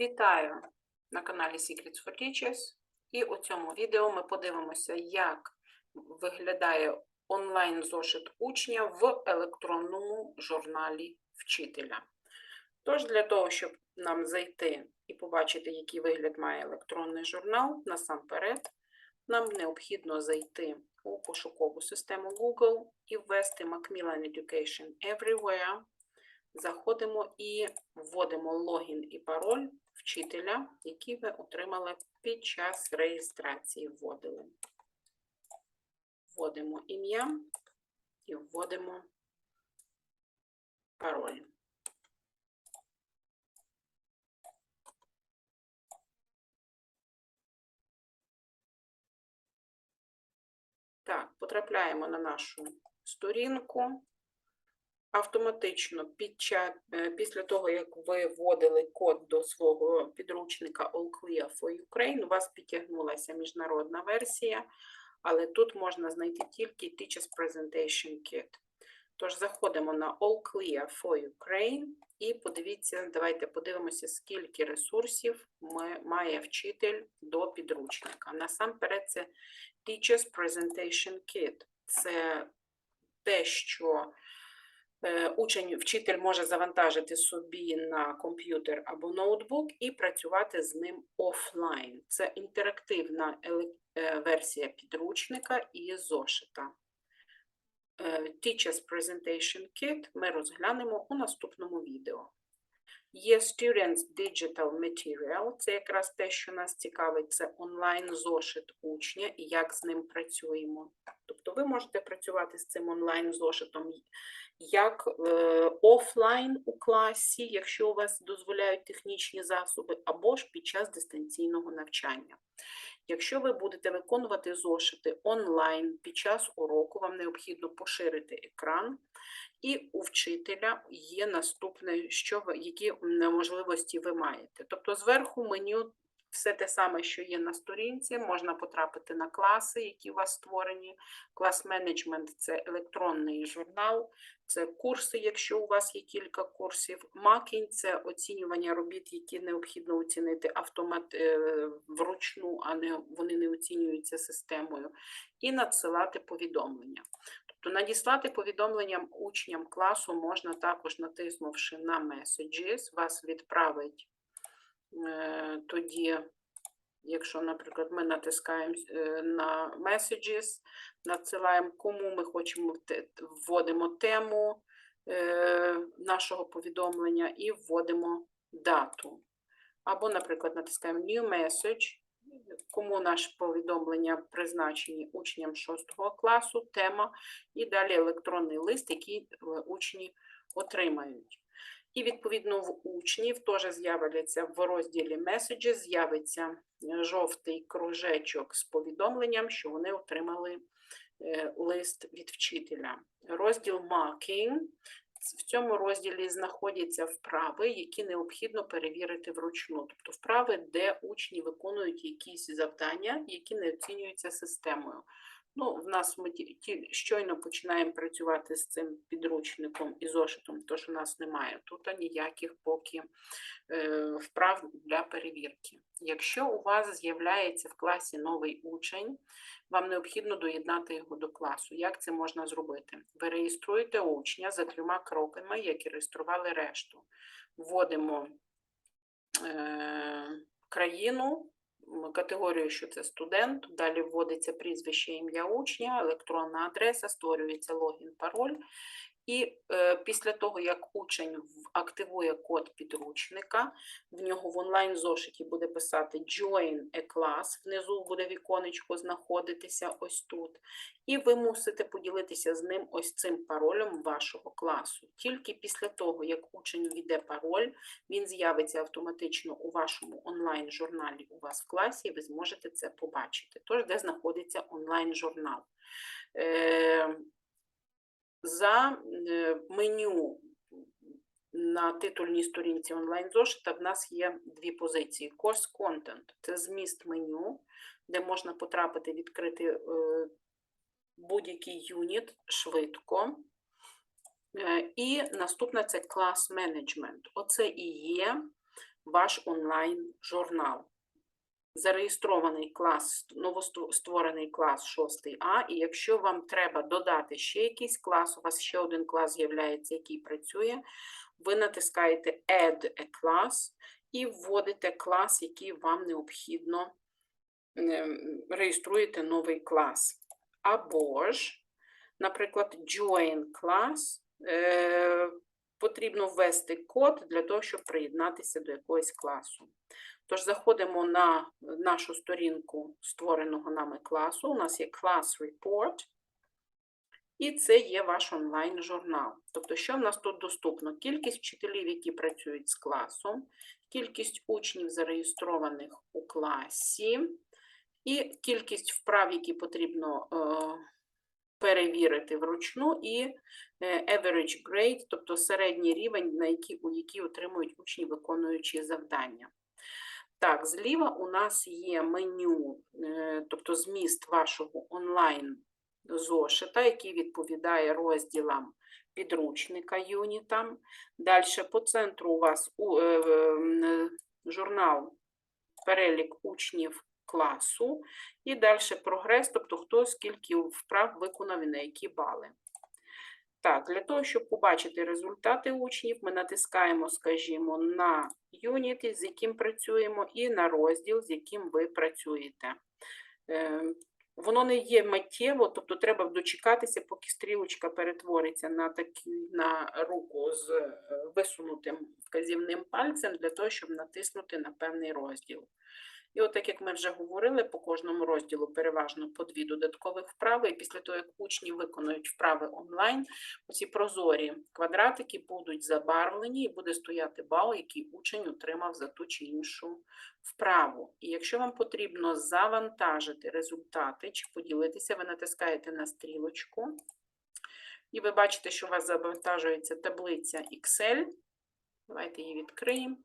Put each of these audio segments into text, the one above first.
Вітаю на каналі Secrets for Teachers. І у цьому відео ми подивимося, як виглядає онлайн-зошит учня в електронному журналі вчителя. Тож, для того, щоб нам зайти і побачити, який вигляд має електронний журнал, насамперед, нам необхідно зайти у пошукову систему Google і ввести Macmillan Education Everywhere. Заходимо і вводимо логін і пароль вчителя, який ви отримали під час реєстрації. Вводили. Вводимо ім'я і вводимо пароль. Так, потрапляємо на нашу сторінку. Автоматично під е, після того, як ви вводили код до свого підручника All Clear for Ukraine, у вас підтягнулася міжнародна версія, але тут можна знайти тільки Teachers Presentation Kit. Тож заходимо на All Clear for Ukraine і подивіться, давайте подивимося, скільки ресурсів має вчитель до підручника. Насамперед, це Teachers Presentation Kit. Це те, що Учень, вчитель може завантажити собі на комп'ютер або ноутбук і працювати з ним офлайн. Це інтерактивна е, версія підручника і зошита. Е, Teachers Presentation Kit ми розглянемо у наступному відео. Є Students Digital Material, це якраз те, що нас цікавить, це онлайн-зошит учня і як з ним працюємо. Тобто ви можете працювати з цим онлайн-зошитом як е, офлайн у класі, якщо у вас дозволяють технічні засоби, або ж під час дистанційного навчання. Якщо ви будете виконувати зошити онлайн під час уроку, вам необхідно поширити екран, і у вчителя є наступне, що які можливості ви маєте. Тобто зверху меню все те саме, що є на сторінці, можна потрапити на класи, які у вас створені. Клас менеджмент це електронний журнал, це курси, якщо у вас є кілька курсів. Макінь це оцінювання робіт, які необхідно оцінити автомат е, вручну, а не вони не оцінюються системою. І надсилати повідомлення. Тобто надіслати повідомленням учням класу можна також натиснувши на Messages, вас відправить е, тоді, якщо, наприклад, ми натискаємо е, на Messages, надсилаємо, кому ми хочемо вводимо тему е, нашого повідомлення і вводимо дату. Або, наприклад, натискаємо New Message, кому наше повідомлення призначені учням 6 класу, тема, і далі електронний лист, який е, учні отримають. І відповідно в учнів теж з'являться в розділі Messages, з'явиться е, жовтий кружечок з повідомленням, що вони отримали е, лист від вчителя. Розділ Marking. В цьому розділі знаходяться вправи, які необхідно перевірити вручну. Тобто вправи, де учні виконують якісь завдання, які не оцінюються системою. Ну, в нас ми ті- щойно починаємо працювати з цим підручником і зошитом, тож у нас немає тут ніяких поки е, вправ для перевірки. Якщо у вас з'являється в класі новий учень, вам необхідно доєднати його до класу. Як це можна зробити? Ви реєструєте учня за трьома кроками, які реєстрували решту. Вводимо е, країну, категорію, що це студент, далі вводиться прізвище, ім'я учня, електронна адреса, створюється логін, пароль. І е, після того, як учень активує код підручника, в нього в онлайн-зошиті буде писати Join a class, внизу буде віконечко знаходитися ось тут. І ви мусите поділитися з ним ось цим паролем вашого класу. Тільки після того, як учень ввійде пароль, він з'явиться автоматично у вашому онлайн-журналі у вас в класі, і ви зможете це побачити. Тож, де знаходиться онлайн-журнал. Е, за е, меню на титульній сторінці онлайн-зошита в нас є дві позиції. Course Content – це зміст меню, де можна потрапити, відкрити е, будь-який юніт швидко. Е, І наступне це Class Management. Оце і є ваш онлайн-журнал. Зареєстрований клас, новостворений клас 6А, і якщо вам треба додати ще якийсь клас, у вас ще один клас з'являється, який працює, ви натискаєте Add a class і вводите клас, який вам необхідно, ем, реєструєте новий клас. Або ж, наприклад, Join class, е, потрібно ввести код для того, щоб приєднатися до якогось класу. Тож заходимо на нашу сторінку створеного нами класу. У нас є клас Report, і це є ваш онлайн-журнал. Тобто, що в нас тут доступно? Кількість вчителів, які працюють з класом, кількість учнів, зареєстрованих у класі, і кількість вправ, які потрібно е, перевірити вручну, і е, average grade, тобто середній рівень, на який, у який отримують учні, виконуючи завдання. Так, зліва у нас є меню, е, тобто зміст вашого онлайн зошита, який відповідає розділам підручника юнітам. Далі по центру у вас е, е, журнал перелік учнів класу, і далі прогрес, тобто хто скільки вправ виконав і на які бали. Так, для того, щоб побачити результати учнів, ми натискаємо, скажімо, на юніт, з яким працюємо, і на розділ, з яким ви працюєте. Е, Воно не є миттєво, тобто треба дочекатися, поки стрілочка перетвориться на такі, на руку з е, висунутим вказівним пальцем, для того, щоб натиснути на певний розділ. І от так як ми вже говорили, по кожному розділу переважно по дві додаткових вправи, і після того, як учні виконують вправи онлайн, оці прозорі квадратики будуть забарвлені і буде стояти бал, який учень отримав за ту чи іншу вправу. І якщо вам потрібно завантажити результати чи поділитися, ви натискаєте на стрілочку, і ви бачите, що у вас завантажується таблиця Excel. Давайте її відкриємо.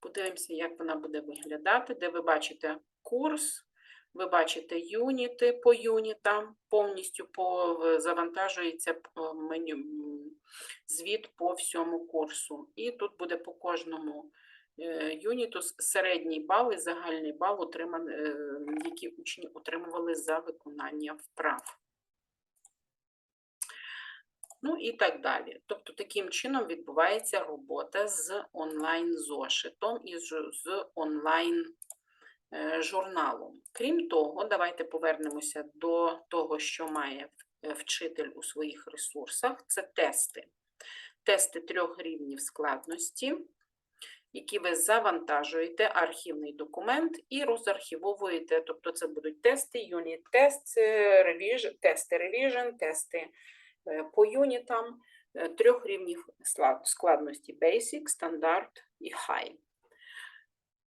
Подивимося, як вона буде виглядати, де ви бачите курс, ви бачите юніти по юнітам, повністю по, завантажується меню, звіт по всьому курсу. І тут буде по кожному е, юніту середній бал і загальний бал, е, які учні отримували за виконання вправ. Ну і так далі. Тобто, таким чином відбувається робота з онлайн-зошитом і з онлайн-журналом. Крім того, давайте повернемося до того, що має е, вчитель у своїх ресурсах це тести. Тести трьох рівнів складності, які ви завантажуєте, архівний документ і розархівовуєте. Тобто, це будуть тести, юніт-тест, revision, тести revision, тести. Е, по юнітам е, трьох рівнів складності Basic, Стандарт і High.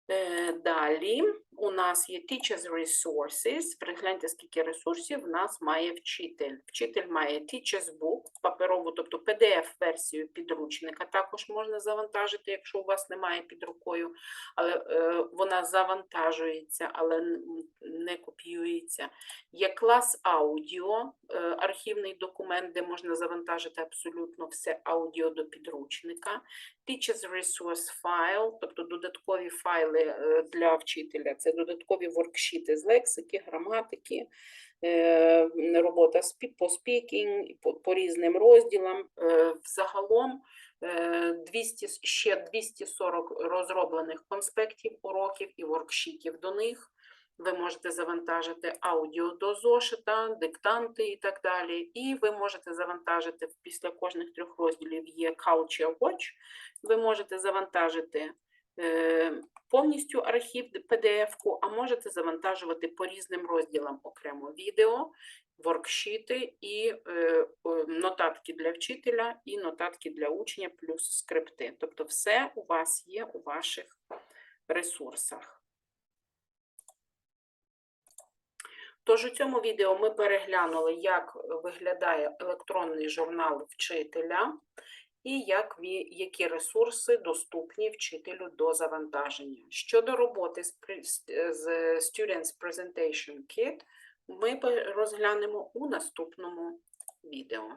Е, далі у нас є Teachers Resources. Пригляньте, скільки ресурсів в нас має вчитель. Вчитель має Teachers Book, паперову, тобто PDF-версію підручника. Також можна завантажити, якщо у вас немає під рукою, але е, вона завантажується, але не копіюється. Є клас аудіо, е, архівний документ, де можна завантажити абсолютно все аудіо до підручника. Teachers Resource File, тобто додаткові файли е, для вчителя. Це додаткові воркшіти з лексики, граматики, е, робота по спікінг, по, різним розділам. Е, взагалом 200, ще 240 розроблених конспектів уроків і воркшітів до них. Ви можете завантажити аудіо до зошита, диктанти і так далі. І ви можете завантажити після кожних трьох розділів є Culture Watch. Ви можете завантажити повністю архів PDF-ку, а можете завантажувати по різним розділам окремо відео, воркшіти і е, нотатки для вчителя, і нотатки для учня, плюс скрипти. Тобто, все у вас є у ваших ресурсах. Тож у цьому відео ми переглянули, як виглядає електронний журнал вчителя і як, які ресурси доступні вчителю до завантаження. Щодо роботи з Students Presentation Kit, ми розглянемо у наступному відео.